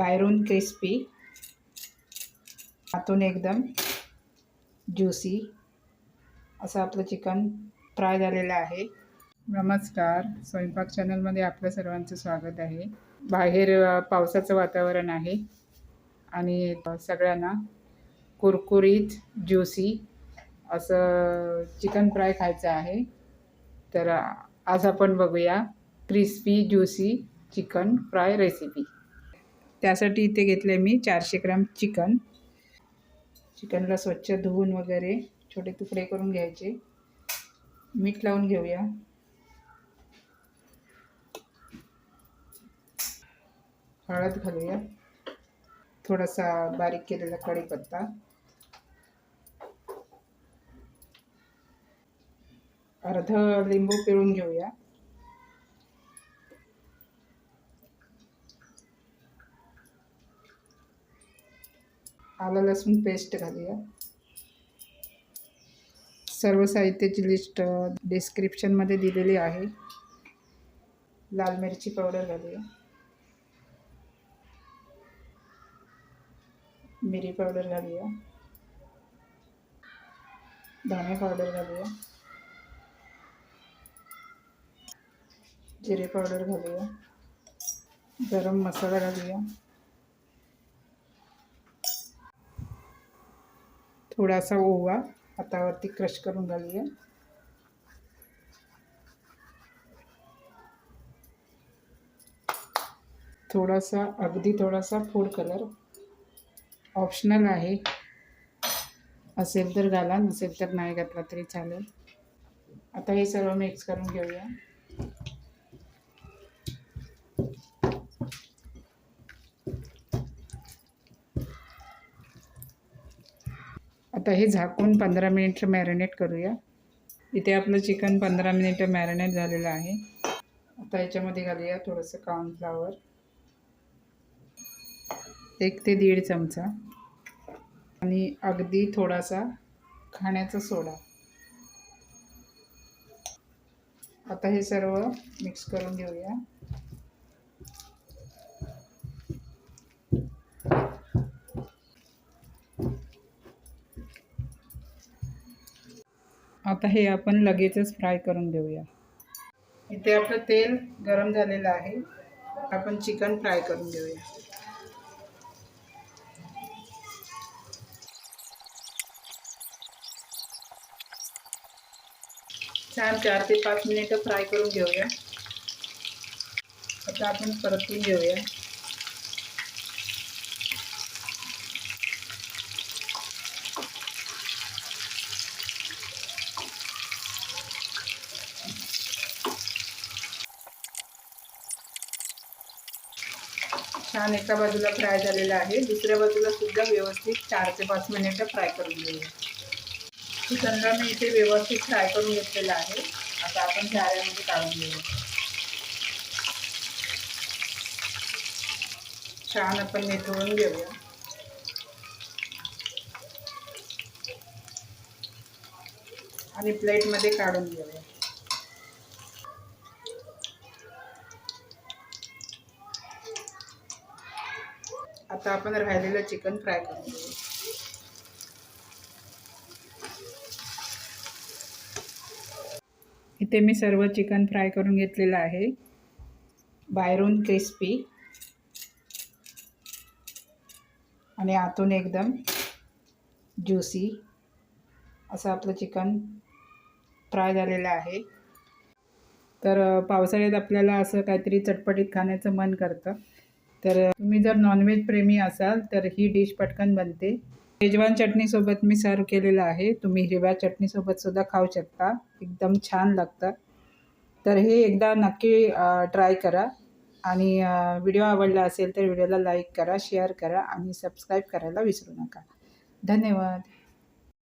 बाहेरून क्रिस्पी. आतून एकदम ज्युसी. असं आपलं चिकन फ्राय झालेलं आहे. नमस्कार. स्वयंपाक चॅनलमध्ये आपलं सर्वांचं स्वागत आहे. बाहेर पावसाचं वातावरण आहे आणि सगळ्यांना कुरकुरीत ज्युसी असं चिकन फ्राय खायचं आहे. तर आज आपण बघूया crispy juicy chicken fry recipe. त्यासाठी इथे घेतलं आहे मी चारशे ग्राम चिकन. चिकनला स्वच्छ धुवून वगैरे छोटे तुकडे करून घ्यायचे. मीठ लावून घेऊया. हळद घालूया. थोडासा बारीक केलेला कढीपत्ता. अर्ध लिंबू पिळून घेऊया. आलं लसूण पेस्ट घालूया. सर्व साहित्याची लिस्ट डिस्क्रिप्शनमध्ये दिलेली आहे. लाल मिरची पावडर घालूया. मिरी पावडर घालूया. धणे पावडर घालूया. जिरे पावडर घालूया. गरम मसाला घालूया. थोडासा ओवा. हातावरती क्रश करून घालूया. थोडासा अगदी थोडासा फूड कलर ऑप्शनल आहे. असेल तर घाला नसेल तर नाही घातला तरी चालेल. आता हे सर्व मिक्स करून घेऊया. आता हे झाकून पंधरा मिनिट मॅरिनेट करूया. इथे आपलं चिकन पंधरा मिनिटं मॅरिनेट झालेलं आहे. आता याच्यामध्ये घालूया थोडंसं कॉर्नफ्लावर एक ते दीड चमचा. आणि अगदी थोडासा खाण्याचा सोडा. आता हे सर्व मिक्स करून घेऊया. आता हे आपण लगेचच फ्राय करून घेऊया. इथे आपलं तेल गरम झालेलं आहे. आपण चिकन फ्राय करून घेऊया. छान चार ते पाच मिनिटं फ्राय करून घेऊया. आता आपण परतून घेऊया. छान एका बाजूला फ्राय झालेला आहे. दुसऱ्या बाजूला सुद्धा व्यवस्थित चार ते पाच मिनिटं फ्राय करून घेऊया. चिकनला मी इथे व्यवस्थित फ्राय करून घेतलेला आहे. आता आपण झाऱ्यामध्ये काढून घेऊया. छान आपण निथळून घेऊया. आणि प्लेटमध्ये काढून घेऊया. आता आपण राहिलेलं चिकन फ्राय करून इथे मी सर्व चिकन फ्राय करून घेतलेलं आहे. बाहेरून क्रिस्पी. आणि आतून एकदम ज्युसी. असं आपलं चिकन फ्राय झालेलं आहे. तर पावसाळ्यात आपल्याला असं काहीतरी चटपटीत खाण्याचं मन करतं. तर तुम्ही जर नॉनव्हेज प्रेमी असाल तर ही डिश पटकन बनते. शेजवान चटणीसोबत मी सर्व केलेलं आहे. तुम्ही हिरव्या चटणीसोबत सुद्धा खाऊ शकता. एकदम छान लागतं तर हे एकदा नक्की ट्राय करा. आणि व्हिडिओ आवडला असेल तर व्हिडिओला लाईक करा शेअर करा आणि सबस्क्राईब करायला विसरू नका. धन्यवाद.